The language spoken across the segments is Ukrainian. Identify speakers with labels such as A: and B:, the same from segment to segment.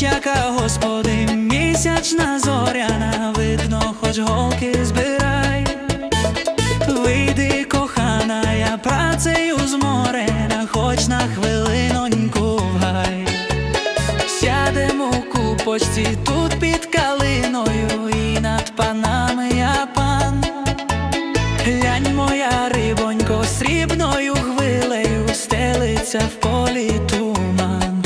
A: Яка господи, місячна зоряна, видно, хоч голки збирай. Сядемо у купочці тут під калиною, і над панами я пан. Глянь, моя рибонько, срібною хвилею стелиться в полі туман.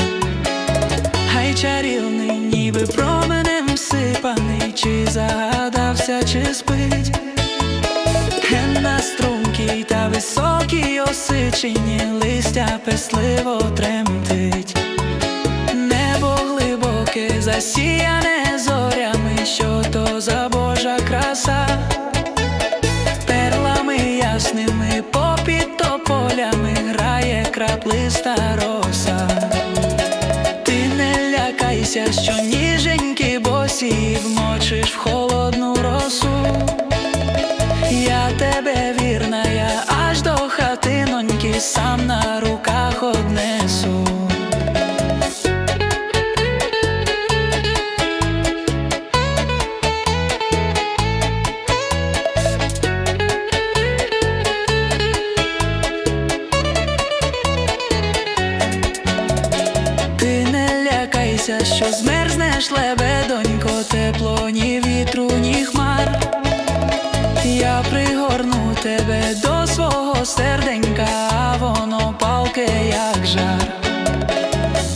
A: Гай чарівний, ніби променем сипаний, чи загадався, чи спить. Ген на стрункій та високій осичині листя песливо тремтить. Небо засіяне зорями, що то за Божа краса, перлами ясними попід тополями грає краплиста роса. Ти не лякайся, що ніженькі босі вмочиш в холодну росу. Я тебе вірна, я аж до хатиноньки сам на руках лякайся, що змерзнеш лебедонько, тепло, ні вітру, ні хмар. Я пригорну тебе до свого серденька, а воно палке, як жар.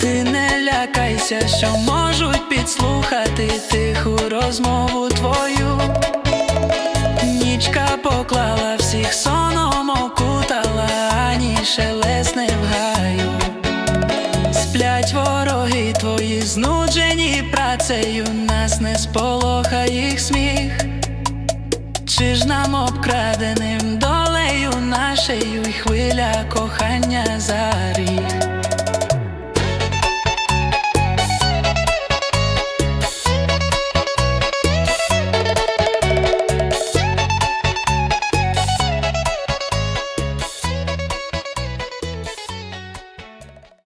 A: Ти не лякайся, що можуть підслухати тиху розмову твою. Нічка поклала всіх соном Сплять вороги твої, знуджені працею, нас не сполоха їх сміх. Чи ж нам обкраденим долею нашею й хвиля кохання за рік?